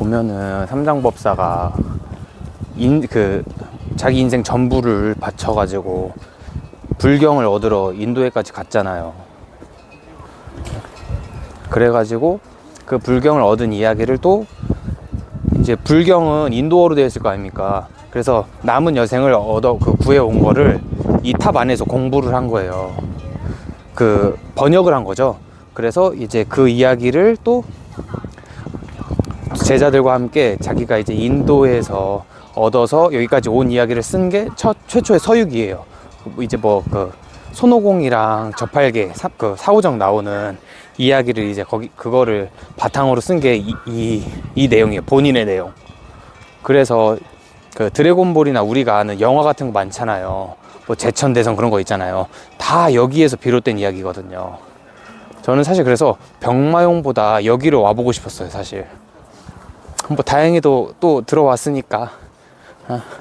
보면은 삼장법사가 인 그 자기 인생 전부를 바쳐가지고 불경을 얻으러 인도에까지 갔잖아요. 그래가지고 그 불경을 얻은 이야기를 또 이제 불경은 인도어로 되어 있을 거 아닙니까? 그래서 남은 여생을 얻어 그 구해 온 거를 이 탑 안에서 공부를 한 거예요. 그 번역을 한 거죠. 그래서 이제 그 이야기를 또 제자들과 함께 자기가 이제 인도에서 얻어서 여기까지 온 이야기를 쓴 게 첫 최초의 서유기예요. 이제 뭐 그 손오공이랑 저팔계 사, 그 사오정 나오는 이야기를 이제 거기 그거를 바탕으로 쓴 게 이 이, 이 내용이에요. 본인의 내용. 그래서 그 드래곤볼이나 우리가 아는 영화 같은 거 많잖아요. 뭐 제천대성 그런 거 있잖아요. 다 여기에서 비롯된 이야기거든요. 저는 사실 그래서 병마용보다 여기로 와보고 싶었어요, 사실. 뭐 다행히도 또 들어왔으니까. 아.